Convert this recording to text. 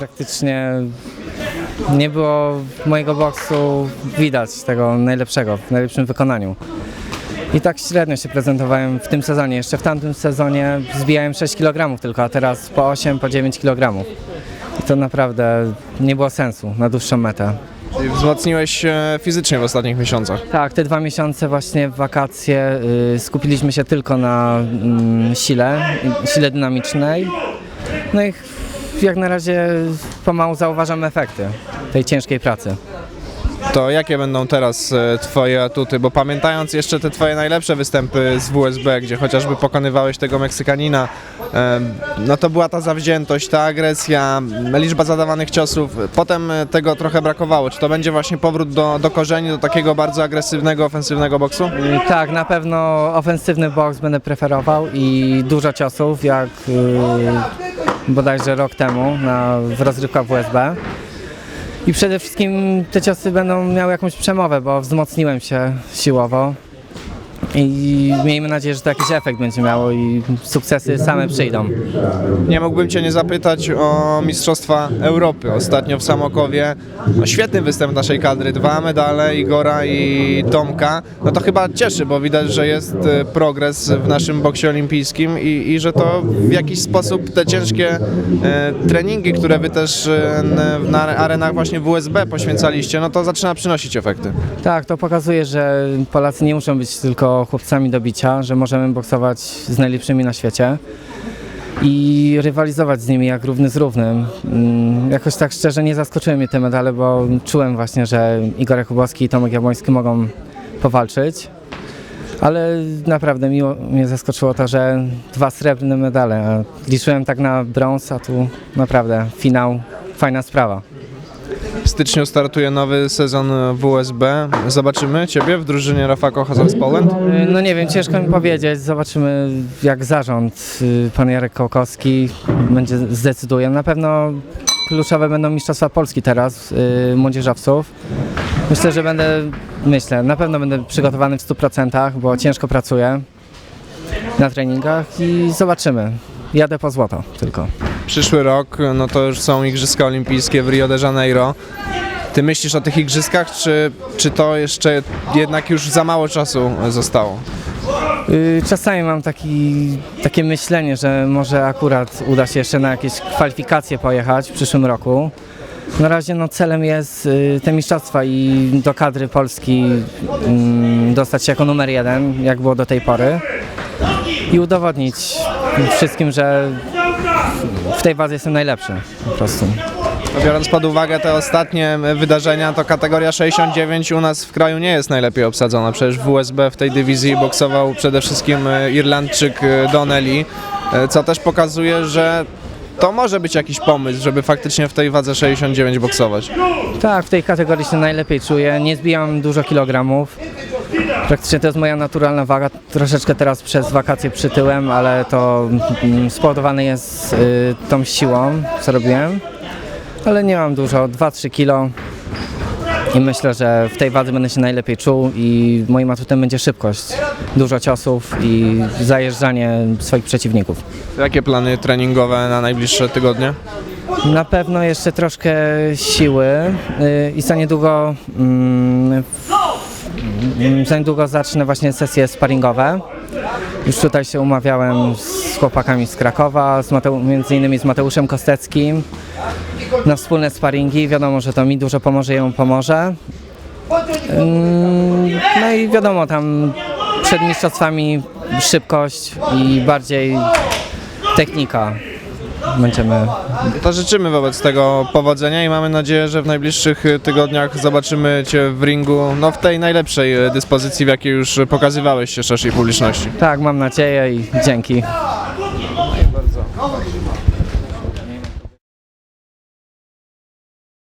praktycznie nie było mojego boksu widać tego najlepszego, w najlepszym wykonaniu. I tak średnio się prezentowałem w tym sezonie. Jeszcze w tamtym sezonie zbijałem 6 kg tylko, a teraz po 8, po 9 kg. I to naprawdę nie było sensu na dłuższą metę. Czyli wzmocniłeś się fizycznie w ostatnich miesiącach. Tak, te dwa miesiące właśnie w wakacje y, skupiliśmy się tylko na mm, sile, sile dynamicznej. No i jak na razie pomału zauważam efekty tej ciężkiej pracy. To jakie będą teraz e, twoje atuty? Bo pamiętając jeszcze te twoje najlepsze występy z WSB, gdzie chociażby pokonywałeś tego Meksykanina, no to była ta zawziętość, ta agresja, liczba zadawanych ciosów. Potem e, tego trochę brakowało. Czy to będzie właśnie powrót do, do korzeni, do takiego bardzo agresywnego, ofensywnego boksu? Y, Tak, na pewno ofensywny boks będę preferował i dużo ciosów, jak y, bodajże rok temu na, w rozrywkach WSB. I przede wszystkim te ciosy będą miały jakąś przemowę, bo wzmocniłem się siłowo. I miejmy nadzieję, że to jakiś efekt będzie miało i sukcesy same przyjdą. Nie mógłbym Cię nie zapytać o Mistrzostwa Europy. Ostatnio w Samokowie no, świetny występ naszej kadry. Dwa medale Igora i Tomka. No to chyba cieszy, bo widać, że jest e, progres w naszym boksie olimpijskim i, i że to w jakiś sposób te ciężkie e, treningi, które Wy też e, na arenach właśnie WSB poświęcaliście, no to zaczyna przynosić efekty. Tak, to pokazuje, że Polacy nie muszą być tylko chłopcami do bicia, że możemy boksować z najlepszymi na świecie i rywalizować z nimi jak równy z równym. Mm, Jakoś tak szczerze nie zaskoczyły mnie te medale, bo czułem właśnie, że Igor Jakubowski i Tomek Jabłoński mogą powalczyć. Ale naprawdę miło mnie zaskoczyło to, że dwa srebrne medale. Liczyłem tak na brąz, a tu naprawdę finał, fajna sprawa. W styczniu startuje nowy sezon WSB. Zobaczymy Ciebie w drużynie Rafako Hazard Poland. No nie wiem, ciężko mi powiedzieć. Zobaczymy jak zarząd, y, pan Jarek Kołkowski będzie zdecyduje. Na pewno kluczowe będą Mistrzostwa Polski teraz, y, młodzieżowców. Myślę, że będę, myślę, na pewno będę przygotowany w 100%, bo ciężko pracuję na treningach i zobaczymy. Jadę po złoto tylko. Przyszły rok, no to już są Igrzyska Olimpijskie w Rio de Janeiro. Ty myślisz o tych igrzyskach, czy, czy to jeszcze jednak już za mało czasu zostało? Y, Czasami mam taki, takie myślenie, że może akurat uda się jeszcze na jakieś kwalifikacje pojechać w przyszłym roku. Na razie no, celem jest y, te mistrzostwa i do kadry Polski mm, dostać się jako numer jeden, jak było do tej pory. I udowodnić wszystkim, że w tej wadze jestem najlepszy po prostu. No Biorąc pod uwagę te ostatnie wydarzenia, to kategoria 69 u nas w kraju nie jest najlepiej obsadzona. Przecież w USB w tej dywizji boksował przede wszystkim e, Irlandczyk e, Donnelly, e, co też pokazuje, że to może być jakiś pomysł, żeby faktycznie w tej wadze 69 boksować. Tak, w tej kategorii się najlepiej czuję. Nie zbijam dużo kilogramów. Praktycznie to jest moja naturalna waga. Troszeczkę teraz przez wakacje przytyłem, ale to mm, spowodowane jest y, tą siłą, co robiłem. Ale nie mam dużo, 2-3 kilo. I myślę, że w tej wadze będę się najlepiej czuł i moim atutem będzie szybkość. Dużo ciosów i zajeżdżanie swoich przeciwników. Jakie plany treningowe na najbliższe tygodnie? Na pewno jeszcze troszkę siły y, i za niedługo, mm, za niedługo zacznę właśnie sesje sparingowe. Już tutaj się umawiałem z chłopakami z Krakowa, z Mateu- między innymi z Mateuszem Kosteckim na wspólne sparingi. Wiadomo, że to mi dużo pomoże, jemu pomoże. No i wiadomo, tam przed mistrzostwami szybkość i bardziej technika będziemy To życzymy wobec tego powodzenia i mamy nadzieję, że w najbliższych e, tygodniach zobaczymy Cię w ringu no, w tej najlepszej e, dyspozycji, w jakiej już pokazywałeś się szerszej publiczności. Tak, mam nadzieję i dzięki. Bardzo.